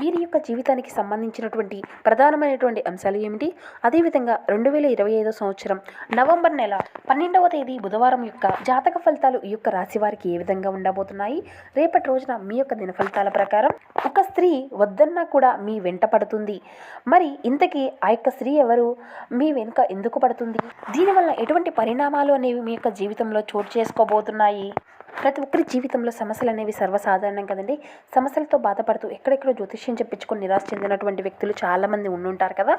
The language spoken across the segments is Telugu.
వీరి యొక్క జీవితానికి సంబంధించినటువంటి ప్రధానమైనటువంటి అంశాలు ఏమిటి? అదేవిధంగా రెండు వేల ఇరవై ఐదో సంవత్సరం నవంబర్ నెల పన్నెండవ తేదీ బుధవారం యొక్క జాతక ఫలితాలు ఈ యొక్క రాశి వారికి ఏ విధంగా ఉండబోతున్నాయి? రేపటి రోజున మీ యొక్క దిన ఫలితాల ప్రకారం ఒక స్త్రీ వద్దన్నా కూడా మీ వెంట పడుతుంది. మరి ఇంతకీ ఆ యొక్క స్త్రీ ఎవరు? మీ వెనుక ఎందుకు పడుతుంది? దీనివల్ల ఎటువంటి పరిణామాలు అనేవి మీ యొక్క జీవితంలో చోటు చేసుకోబోతున్నాయి? ప్రతి ఒక్కరి జీవితంలో సమస్యలు అనేవి సర్వసాధారణం కదండి. సమస్యలతో బాధపడుతూ ఎక్కడెక్కడో జ్యోతిష్యం చెప్పించుకొని నిరాశ చెందినటువంటి వ్యక్తులు చాలామంది ఉండుంటారు కదా.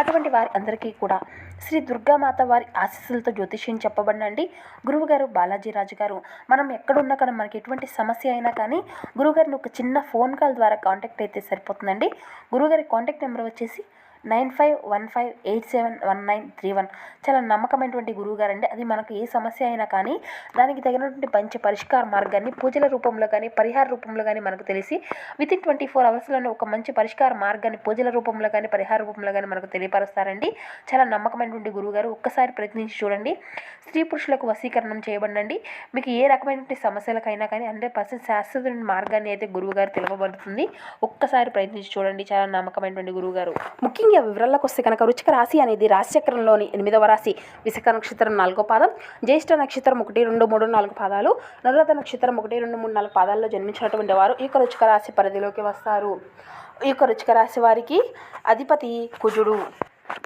అటువంటి వారి అందరికీ కూడా శ్రీ దుర్గామాత వారి ఆశీస్సులతో జ్యోతిష్యం చెప్పబడినండి. గురువుగారు బాలాజీ రాజు గారు మనం ఎక్కడున్నా కానీ మనకి ఎటువంటి సమస్య అయినా కానీ గురువుగారిని ఒక చిన్న ఫోన్ కాల్ ద్వారా కాంటాక్ట్ అయితే సరిపోతుందండి. గురువుగారి కాంటాక్ట్ నెంబర్ వచ్చేసి nine five one five eight seven one nine three one. చాలా నమ్మకమైనటువంటి గురువు గారండి అది మనకు ఏ సమస్య అయినా కానీ దానికి తగినటువంటి మంచి పరిష్కార మార్గాన్ని పూజల రూపంలో కానీ పరిహార రూపంలో కానీ మనకు తెలిసి విత్ ఇన్ ట్వంటీ ఫోర్ అవర్స్లోనే ఒక మంచి పరిష్కార మార్గాన్ని పూజల రూపంలో కానీ పరిహార రూపంలో కానీ మనకు తెలియపరుస్తారండి. చాలా నమ్మకమైనటువంటి గురువు గారు ఒక్కసారి ప్రయత్నించి చూడండి. స్త్రీ పురుషులకు వశీకరణం చేయబడండి మీకు ఏ రకమైనటువంటి సమస్యలకైనా కానీ హండ్రెడ్ పర్సెంట్ శాశ్వత మార్గాన్ని అయితే గురువు గారు తెలుపబడుతుంది. ఒక్కసారి ప్రయత్నించి చూడండి. చాలా నమ్మకమైనటువంటి గురువు గారు ముఖ్యంగా వివరాలకు వస్తే కనుక వృచ్చిక రాశి అనేది రాశిచక్రంలోని ఎనిమిదవ రాశి. విశాఖ నక్షత్రం నాలుగో పాదం. జ్యేష్ఠ నక్షత్రం ఒకటి రెండు మూడు నాలుగు పాదాలు. నరురథ నక్షత్రం ఒకటి రెండు మూడు నాలుగు పాదాల్లో జన్మించినటువంటి వారు ఈ యొక్క వృచ్చిక రాశి పరిధిలోకి వస్తారు. ఈ యొక్క వృచ్చిక రాశి వారికి అధిపతి కుజుడు.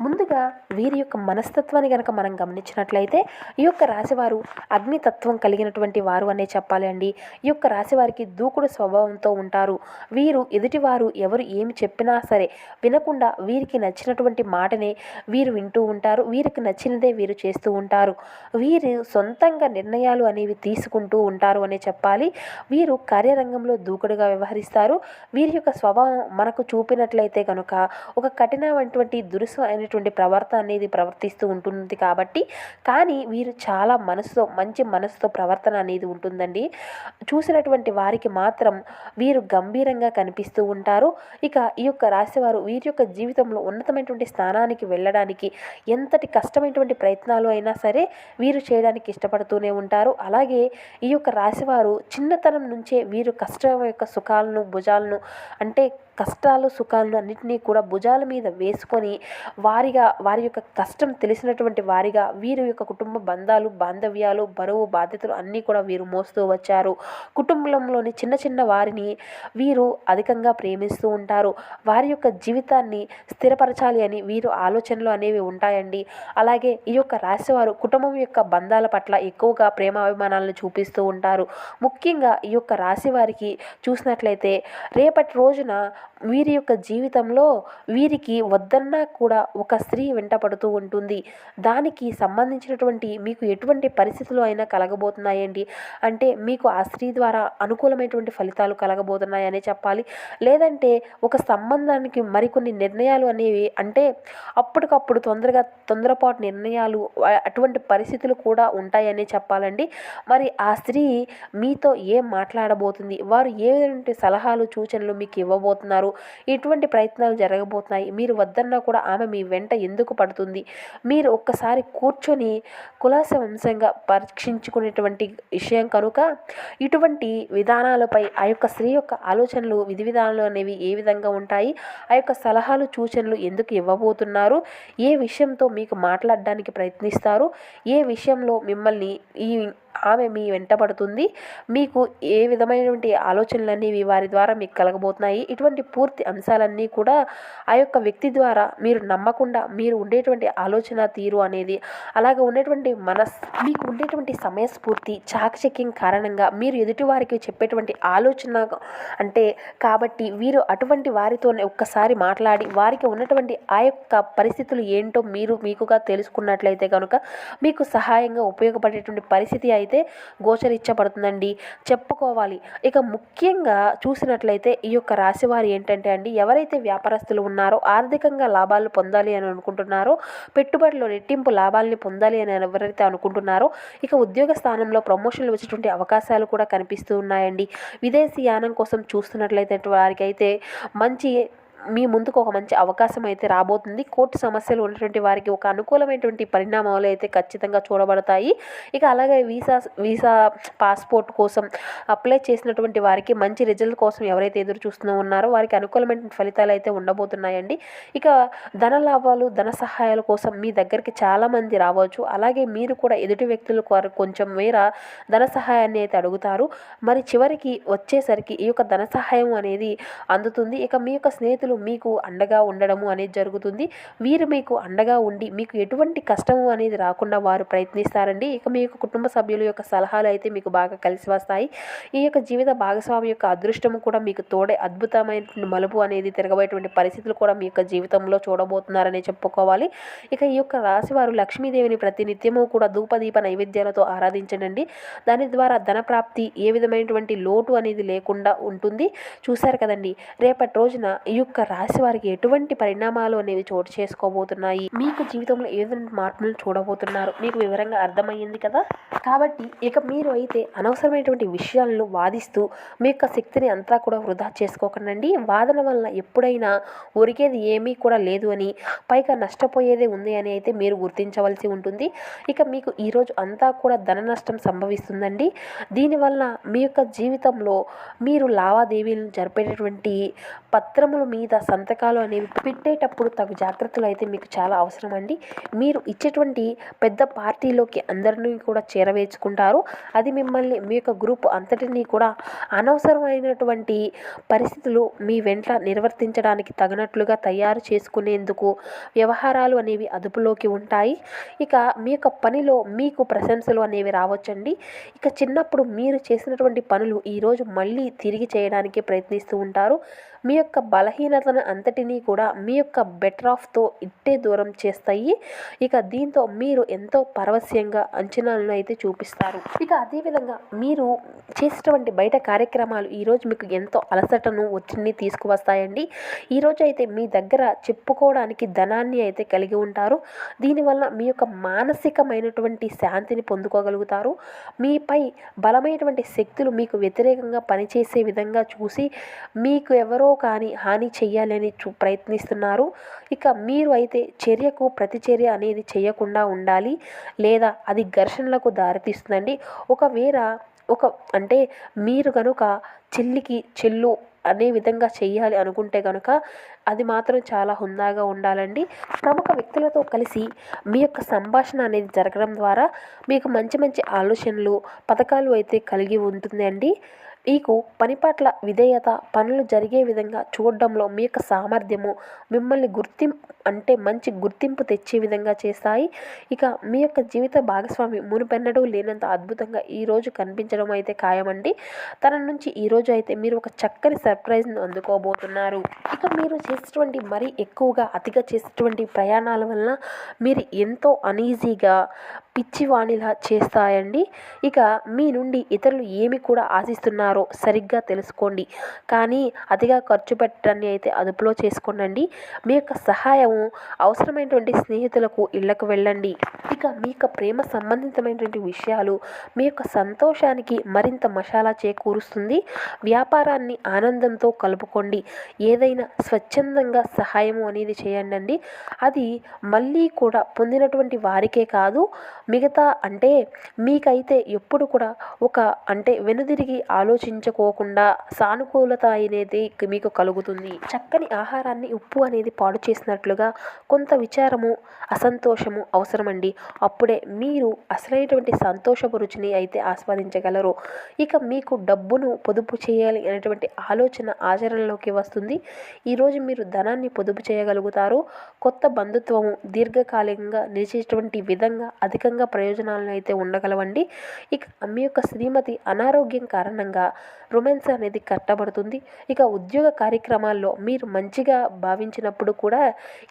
ముందుగా వీరి యొక్క మనస్తత్వాన్ని కనుక మనం గమనించినట్లయితే ఈ యొక్క రాశివారు అగ్నితత్వం కలిగినటువంటి వారు అనే చెప్పాలి అండి. ఈ యొక్క రాశివారికి దూకుడు స్వభావంతో ఉంటారు. వీరు ఎదుటివారు ఎవరు ఏమి చెప్పినా సరే వినకుండా వీరికి నచ్చినటువంటి మాటనే వీరు వింటూ ఉంటారు. వీరికి నచ్చినదే వీరు చేస్తూ ఉంటారు. వీరు సొంతంగా నిర్ణయాలు అనేవి తీసుకుంటూ ఉంటారు అనే చెప్పాలి. వీరు కార్యరంగంలో దూకుడుగా వ్యవహరిస్తారు. వీరి యొక్క స్వభావం మనకు చూపినట్లయితే కనుక ఒక కఠినమైనటువంటి దురుసు అయినటువంటి ప్రవర్తన అనేది ప్రవర్తిస్తూ ఉంటుంది కాబట్టి కానీ వీరు చాలా మనసుతో మంచి మనసుతో ప్రవర్తన అనేది ఉంటుందండి. చూసినటువంటి వారికి మాత్రం వీరు గంభీరంగా కనిపిస్తూ ఉంటారు. ఇక ఈ యొక్క రాశివారు వీరి యొక్క జీవితంలో ఉన్నతమైనటువంటి స్థానానికి వెళ్ళడానికి ఎంతటి కష్టమైనటువంటి ప్రయత్నాలు అయినా సరే వీరు చేయడానికి ఇష్టపడుతూనే ఉంటారు. అలాగే ఈ యొక్క రాశివారు చిన్నతనం నుంచే వీరు కష్టం యొక్క సుఖాలను భుజాలను అంటే కష్టాలు సుఖాలు అన్నింటినీ కూడా భుజాల మీద వేసుకొని వారిగా వారి యొక్క కష్టం తెలిసినటువంటి వారిగా వీరి యొక్క కుటుంబ బంధాలు బాంధవ్యాలు బరువు బాధ్యతలు అన్నీ కూడా వీరు మోస్తూ వచ్చారు. కుటుంబంలోని చిన్న చిన్న వారిని వీరు అధికంగా ప్రేమిస్తూ ఉంటారు. వారి యొక్క జీవితాన్ని స్థిరపరచాలి అని వీరు ఆలోచనలు అనేవి ఉంటాయండి. అలాగే ఈ యొక్క రాశివారు కుటుంబం యొక్క బంధాల పట్ల ఎక్కువగా ప్రేమాభిమానాలను చూపిస్తూ ఉంటారు. ముఖ్యంగా ఈ యొక్క రాశి వారికి చూసినట్లయితే రేపటి రోజున వీరి యొక్క జీవితంలో వీరికి వద్దన్నా కూడా ఒక స్త్రీ వెంటపడుతూ ఉంటుంది. దానికి సంబంధించినటువంటి మీకు ఎటువంటి పరిస్థితులు అయినా కలగబోతున్నాయండి అంటే మీకు ఆ స్త్రీ ద్వారా అనుకూలమైనటువంటి ఫలితాలు కలగబోతున్నాయనే చెప్పాలి. లేదంటే ఒక సంబంధానికి మరికొన్ని నిర్ణయాలు అనేవి అంటే అప్పటికప్పుడు తొందరగా తొందరపాటు నిర్ణయాలు అటువంటి పరిస్థితులు కూడా ఉంటాయని చెప్పాలండి. మరి ఆ స్త్రీ మీతో ఏం మాట్లాడబోతుంది? వారు ఏ విధమైన సలహాలు సూచనలు మీకు ఇవ్వబోతున్నారు? ఇటువంటి ప్రయత్నాలు జరగబోతున్నాయి. మీరు వద్దన్నా కూడా ఆమె మీ వెంట ఎందుకు పడుతుంది? మీరు ఒక్కసారి కూర్చొని కులాస వంశంగా పరీక్షించుకునేటువంటి విషయం కనుక ఇటువంటి విధానాలపై ఆ యొక్క స్త్రీ యొక్క ఆలోచనలు విధి విధానాలు అనేవి ఏ విధంగా ఉంటాయి? ఆ యొక్క సలహాలు సూచనలు ఎందుకు ఇవ్వబోతున్నారు? ఏ విషయంతో మీకు మాట్లాడడానికి ప్రయత్నిస్తారు? ఏ విషయంలో మిమ్మల్ని ఈ ఆమె మీ వెంట పడుతుంది. మీకు ఏ విధమైనటువంటి ఆలోచనలన్నీ వారి ద్వారా మీకు కలగబోతున్నాయి. ఇటువంటి పూర్తి అంశాలన్నీ కూడా ఆ యొక్క వ్యక్తి ద్వారా మీరు నమ్మకుండా మీరు ఉండేటువంటి ఆలోచన తీరు అనేది అలాగే ఉండేటువంటి మనస్ మీకు ఉండేటువంటి సమయస్ఫూర్తి చాకచక్యం కారణంగా మీరు ఎదుటివారికి చెప్పేటువంటి ఆలోచన అంటే కాబట్టి వీరు అటువంటి వారితోనే ఒక్కసారి మాట్లాడి వారికి ఉన్నటువంటి ఆ యొక్క పరిస్థితులు ఏంటో మీరు మీకుగా తెలుసుకున్నట్లయితే కనుక మీకు సహాయంగా ఉపయోగపడేటువంటి పరిస్థితి అయితే అయితే గోచరించబడుతుందండి చెప్పుకోవాలి. ఇక ముఖ్యంగా చూసినట్లయితే ఈ యొక్క రాశివారు ఏంటంటే అండి ఎవరైతే వ్యాపారస్తులు ఉన్నారో ఆర్థికంగా లాభాలు పొందాలి అని అనుకుంటున్నారో పెట్టుబడిలో రెట్టింపు లాభాలని పొందాలి అని ఎవరైతే అనుకుంటున్నారో ఇక ఉద్యోగ స్థానంలో ప్రమోషన్లు వచ్చేటువంటి అవకాశాలు కూడా కనిపిస్తూ ఉన్నాయండి. విదేశీ యానం కోసం చూస్తున్నట్లయితే వారికైతే మంచి మీ ముందుకు ఒక మంచి అవకాశం అయితే రాబోతుంది. కోర్టు సమస్యలు ఉన్నటువంటి వారికి ఒక అనుకూలమైనటువంటి పరిణామాలు అయితే ఖచ్చితంగా చూడబడతాయి. ఇక అలాగే వీసా వీసా పాస్పోర్ట్ కోసం అప్లై చేసినటువంటి వారికి మంచి రిజల్ట్ కోసం ఎవరైతే ఎదురు చూస్తూ ఉన్నారో వారికి అనుకూలమైన ఫలితాలు అయితే ఉండబోతున్నాయండి. ఇక ధన లాభాలు ధన సహాయాల కోసం మీ దగ్గరికి చాలామంది రావచ్చు. అలాగే మీరు కూడా ఎదుటి వ్యక్తుల వారు కొంచెం మేర ధన సహాయాన్ని అయితే అడుగుతారు. మరి చివరికి వచ్చేసరికి ఈ యొక్క ధన సహాయం అనేది అందుతుంది. ఇక మీ యొక్క స్నేహితులు మీకు అండగా ఉండడము అనేది జరుగుతుంది. వీరు మీకు అండగా ఉండి మీకు ఎటువంటి కష్టము అనేది రాకుండా వారు ప్రయత్నిస్తారండి. ఇక మీ యొక్క కుటుంబ సభ్యుల యొక్క సలహాలు అయితే మీకు బాగా కలిసి వస్తాయి. ఈ యొక్క జీవిత భాగస్వామి యొక్క అదృష్టము కూడా మీకు తోడే అద్భుతమైనటువంటి మలుపు అనేది తిరగబోయేటువంటి పరిస్థితులు కూడా మీ యొక్క జీవితంలో చూడబోతున్నారని చెప్పుకోవాలి. ఇక ఈ యొక్క రాశి వారు లక్ష్మీదేవిని ప్రతినిత్యము కూడా ధూపదీప నైవేద్యాలతో ఆరాధించండి దాని ద్వారా ధన ప్రాప్తి ఏ విధమైనటువంటి లోటు అనేది లేకుండా ఉంటుంది. చూశారు కదండి. రేపటి రోజున ఈ యొక్క రాశి వారికి ఎటువంటి పరిణామాలు అనేవి చోటు చేసుకోబోతున్నాయి? మీకు జీవితంలో ఏ విధమైన మార్పులను చూడబోతున్నారు? మీకు వివరంగా అర్థమయ్యింది కదా? కాబట్టి ఇక మీరు అయితే అనవసరమైనటువంటి విషయాలను వాదిస్తూ మీ యొక్క శక్తిని అంతా కూడా వృధా చేసుకోకండి వాదన వలన ఎప్పుడైనా ఒరిగేది ఏమీ కూడా లేదు అని పైగా నష్టపోయేదే ఉంది అని అయితే మీరు గుర్తించవలసి ఉంటుంది. ఇక మీకు ఈరోజు అంతా కూడా ధన నష్టం సంభవిస్తుందండి. దీనివల్ల మీ యొక్క జీవితంలో మీరు లావాదేవీలను జరిపేటటువంటి పత్రముల మీద సంతకాలు అనేవి పెట్టేటప్పుడు తగు జాగ్రత్తలు అయితే మీకు చాలా అవసరం అండి. మీరు ఇచ్చేటువంటి పెద్ద పార్టీలోకి అందరినీ కూడా చేరవేసుకుంటారు అది మిమ్మల్ని మీ యొక్క గ్రూప్ అంతటినీ కూడా అనవసరమైనటువంటి పరిస్థితులు మీ వెంట నిర్వర్తించడానికి తగినట్లుగా తయారు చేసుకునేందుకు వ్యవహారాలు అనేవి అదుపులోకి ఉంటాయి. ఇక మీ యొక్క పనిలో మీకు ప్రశంసలు అనేవి రావచ్చండి. ఇక చిన్నప్పుడు మీరు చేసినటువంటి పనులు ఈరోజు మళ్ళీ తిరిగి చేయడానికి ప్రయత్నిస్తూ ఉంటారు. మీ యొక్క బలహీన బలహీనతను అంతటినీ కూడా మీ యొక్క బెటర్ ఆఫ్తో ఇట్టే దూరం చేస్తాయి. ఇక దీంతో మీరు ఎంతో పరవశ్యంగా అంచనాలను అయితే చూపిస్తారు. ఇక అదేవిధంగా మీరు చేసేటువంటి బయట కార్యక్రమాలు ఈరోజు మీకు ఎంతో అలసటను ఒత్తిడిని తీసుకువస్తాయండి. ఈరోజు అయితే మీ దగ్గర చెప్పుకోవడానికి ధనాన్ని అయితే కలిగి ఉంటారు. దీనివల్ల మీ యొక్క మానసికమైనటువంటి శాంతిని పొందుకోగలుగుతారు. మీపై బలమైనటువంటి శక్తులు మీకు వ్యతిరేకంగా పనిచేసే విధంగా చూసి మీకు ఎవరో కానీ హాని చెయ్యాలని చూ ప్రయత్నిస్తున్నారు. ఇక మీరు అయితే చర్యకు ప్రతిచర్య అనేది చేయకుండా ఉండాలి లేదా అది ఘర్షణలకు దారితీస్తుందండి. ఒకవేళ ఒక అంటే మీరు కనుక చెల్లికి చెల్లు అనే విధంగా చేయాలి అనుకుంటే కనుక అది మాత్రం చాలా హుందాగా ఉండాలండి. ప్రముఖ వ్యక్తులతో కలిసి మీ యొక్క సంభాషణ అనేది జరగడం ద్వారా మీకు మంచి మంచి ఆలోచనలు పథకాలు అయితే కలిగి ఉంటుంది అండి మీకు పని పట్ల విధేయత పనులు జరిగే విధంగా చూడడంలో మీ యొక్క సామర్థ్యము మిమ్మల్ని గుర్తింపు అంటే మంచి గుర్తింపు తెచ్చే విధంగా చేస్తాయి. ఇక మీ యొక్క జీవిత భాగస్వామి మునుపెన్నడూ లేనంత అద్భుతంగా ఈరోజు కనిపించడం అయితే ఖాయమండి. తన నుంచి ఈరోజు అయితే మీరు ఒక చక్కని సర్ప్రైజ్ను అందుకోబోతున్నారు. ఇక మీరు చేసేటువంటి మరీ ఎక్కువగా అతిగా చేసేటువంటి ప్రయాణాల వలన మీరు ఎంతో అనీజీగా పిచ్చివాణిలా చేస్తాయండి. ఇక మీ నుండి ఇతరులు ఏమి కూడా ఆశిస్తున్నారో సరిగ్గా తెలుసుకోండి. కానీ అతిగా ఖర్చు పెట్టడాన్ని అయితే అదుపులో చేసుకోనండి. మీ యొక్క సహాయము అవసరమైనటువంటి స్నేహితులకు ఇళ్ళకు వెళ్ళండి. ఇక మీ యొక్క ప్రేమ సంబంధితమైనటువంటి విషయాలు మీ యొక్క సంతోషానికి మరింత మసాలా చేకూరుస్తుంది. వ్యాపారాన్ని ఆనందంతో కలుపుకోండి. ఏదైనా స్వచ్ఛందంగా సహాయము అనేది చేయండి అది మళ్ళీ కూడా పొందినటువంటి వారికే కాదు మిగతా అంటే మీకైతే ఎప్పుడు కూడా ఒక అంటే వెనుదిరిగి ఆలోచించుకోకుండా సానుకూలత అనేది మీకు కలుగుతుంది. చక్కని ఆహారాన్ని ఉప్పు అనేది పాడు చేసినట్లుగా కొంత విచారము అసంతోషము అవసరమండి. అప్పుడే మీరు అసలైనటువంటి సంతోషపు రుచిని అయితే ఆస్వాదించగలరు. ఇక మీకు డబ్బును పొదుపు చేయాలి అనేటువంటి ఆలోచన ఆచరణలోకి వస్తుంది. ఈరోజు మీరు ధనాన్ని పొదుపు చేయగలుగుతారు. కొత్త బంధుత్వము దీర్ఘకాలికంగా నిలిచేటువంటి విధంగా అధికంగా ప్రయోజనాలను అయితే ఉండగలవండి. ఇక మీ యొక్క శ్రీమతి అనారోగ్యం కారణంగా రొమాన్స్ అనేది కట్టబడుతుంది. ఇక ఉద్యోగ కార్యక్రమాల్లో మీరు మంచిగా భావించినప్పుడు కూడా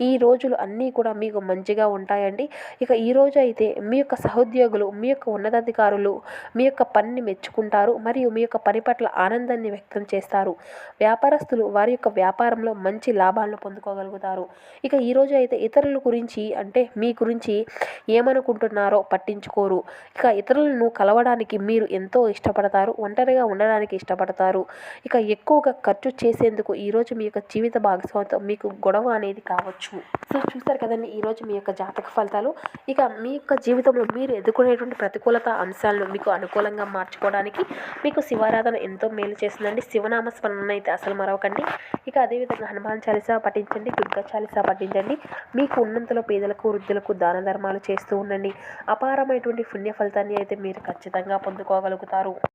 ఈ రోజులు అన్నీ కూడా మీకు మంచిగా ఉంటాయండి. ఇక ఈ రోజు అయితే మీ యొక్క సహోద్యోగులు మీ యొక్క ఉన్నతాధికారులు మీ యొక్క పనిని మెచ్చుకుంటారు. మరియు మీ యొక్క పని పట్ల ఆనందాన్ని వ్యక్తం చేస్తారు. వ్యాపారస్తులు వారి యొక్క వ్యాపారంలో మంచి లాభాలను పొందుకోగలుగుతారు. ఇక ఈరోజు అయితే ఇతరుల గురించి అంటే మీ గురించి ఏమనుకుంటున్నారో ఉంటారో పట్టించుకోరు. ఇక ఇతరులను కలవడానికి మీరు ఎంతో ఇష్టపడతారు ఒంటరిగా ఉండడానికి ఇష్టపడతారు. ఇక ఎక్కువగా ఖర్చు చేసేందుకు ఈరోజు మీ యొక్క జీవిత భాగస్వామితో మీకు గొడవ అనేది కావచ్చు. సో చూస్తారు కదండి ఈరోజు మీ యొక్క జాతక ఫలితాలు. ఇక మీ యొక్క జీవితంలో మీరు ఎదుర్కొనేటువంటి ప్రతికూలత అంశాలను మీకు అనుకూలంగా మార్చుకోవడానికి మీకు శివారాధన ఎంతో మేలు చేస్తుందండి. శివనామ స్మరణ అయితే అసలు మరవకండి. ఇక అదేవిధంగా హనుమాన్ చాలీసా పఠించండి దుర్గా చాలీసా పఠించండి. మీకు ఉన్నంతలో పేదలకు వృద్ధులకు దాన ధర్మాలు చేస్తూ ఉండండి. అపారమైనటువంటి పుణ్య ఫలితాన్ని అయితే మీరు ఖచ్చితంగా పొందుకోగలుగుతారు.